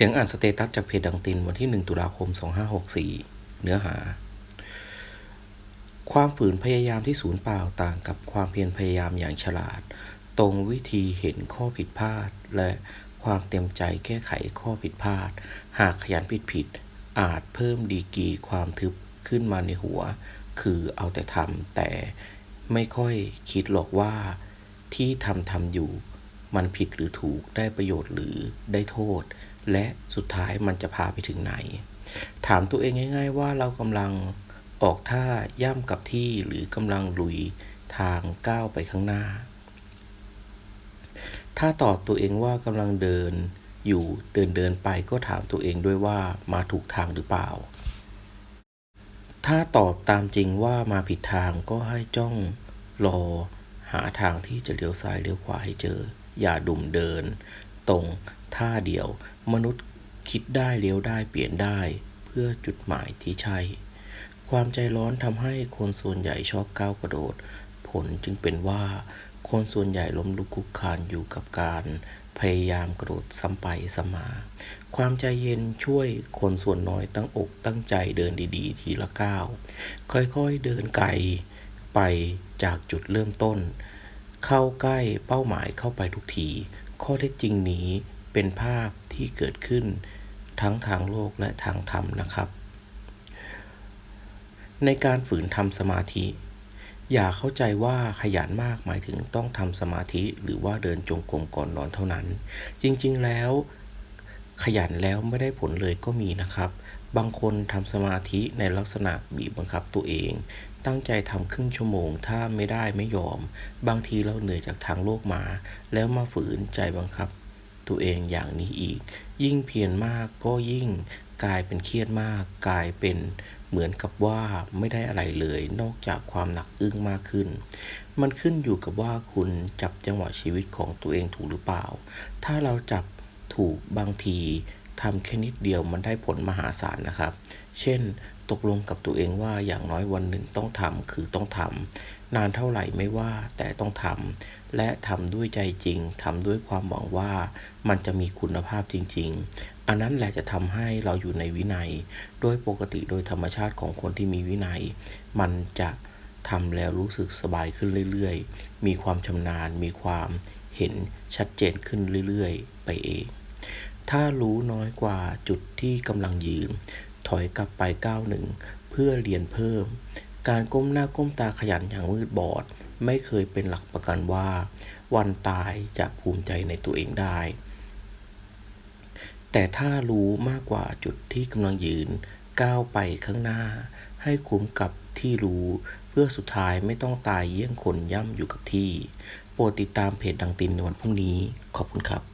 สียงอ่านสเตตัสจากเพจดังตินวันที่ 1 ตุลาคม 2564 เนื้อหา ความฝืนพยายามที่ศูนย์เปล่าต่างกับความเพียรพยายามอย่างฉลาด ตรงวิธีเห็นข้อผิดพลาด และความเต็มใจแก้ไขข้อผิดพลาด หากขยันผิดผิด อาจเพิ่มดีกีความทึบขึ้นมาในหัว คือเอาแต่ทำแต่ไม่ค่อยคิดหรอกว่าที่ทำทำอยู่ มันผิดหรือถูกได้ประโยชน์หรือได้โทษ และสุดท้ายมันจะพาไปถึงไหน ถามตัวเองง่าย ๆ ว่าเรากำลังออกท่าย่ำกับที่หรือกำลังลุยทางก้าวไปข้างหน้า ถ้าตอบตัวเองว่ากำลังเดินอยู่เดินเดินไปก็ถามตัวเองด้วยว่ามาถูกทางหรือเปล่า ถ้าตอบตามจริงว่ามาผิดทางก็ให้จ้องรอหาทางที่จะเลี้ยวซ้ายเลี้ยวขวาให้เจอ อย่าดุ่มเดิน ตรง ท่าเดียว มนุษย์คิดได้เลี้ยวได้เปลี่ยนได้ เพื่อจุดหมายที่ใช่ ความใจร้อนทำให้คนส่วนใหญ่ชอบก้าวกระโดด ผลจึงเป็นว่า คนส่วนใหญ่ล้มลุกคลุกคลานอยู่กับการพยายามกระโดดซ้ำไปซ้ำมา ความใจเย็นช่วยคนส่วนน้อยตั้งอกตั้งใจเดินดีๆ ทีละก้าว ค่อยๆเดินไกลไปจากจุดเริ่มต้น เข้าใกล้เป้าหมายเข้าไปทุกที ข้อเท็จจริงนี้เป็นภาพที่เกิดขึ้นทั้งทางโลกและทางธรรมนะครับ ในการฝืนทำสมาธิ อย่าเข้าใจว่าขยันมากหมายถึงต้องทำสมาธิหรือว่าเดินจงกรมก่อนนอนเท่านั้น จริงๆแล้วขยันแล้วไม่ได้ผลเลยก็มีนะครับ บางคนทำสมาธิในลักษณะบีบบังคับตัวเอง ตั้งใจทำครึ่งชั่วโมง ถ้าไม่ได้ไม่ยอม บางทีเราเหนื่อยจากทางโลกมา แล้วมาฝืนใจบังคับ ตัวเองอย่างนี้อีก ยิ่งเพียรมากก็ยิ่งกลายเป็นเครียดมาก กลายเป็นเหมือนกับว่าไม่ได้อะไรเลยนอกจากความหนักอึ้งมากขึ้น มันขึ้นอยู่กับว่าคุณจับจังหวะชีวิตของตัวเองถูกหรือเปล่า ถ้าเราจับถูกบางที ทำแค่นิดเดียวมันได้ผลมหาศาลนะครับ เช่น ตกลงกับตัวเองว่าอย่างน้อยวันหนึ่งต้องทำคือต้องทำนานเท่าไหร่ไม่ว่าแต่ต้องทำและทำด้วยใจจริงทำด้วยความหวังว่ามันจะมีคุณภาพจริง ๆ อันนั้นแหละจะทำให้เราอยู่ในวินัย โดยปกติโดยธรรมชาติของคนที่มีวินัย มันจะทำแล้วรู้สึกสบายขึ้นเรื่อยๆ มีความชำนาญ มีความเห็นชัดเจนขึ้นเรื่อยๆ ไปเอง ถ้ารู้น้อยกว่าจุดที่กำลังยืน ถอยกลับไปก้าวหนึ่งเพื่อเรียนเพิ่ม การก้มหน้าก้มตาขยันอย่างมืดบอด ไม่เคยเป็นหลักประกันว่า วันตายจะภูมิใจในตัวเองได้ แต่ถ้ารู้มากกว่าจุดที่กำลังยืน ก้าวไปข้างหน้า ให้คุ้มกับที่รู้ เพื่อสุดท้ายไม่ต้องตายเยี่ยงคนย่ำอยู่กับที่ โปรดติดตามเพจดังตินในวันพรุ่งนี้ ขอบคุณครับ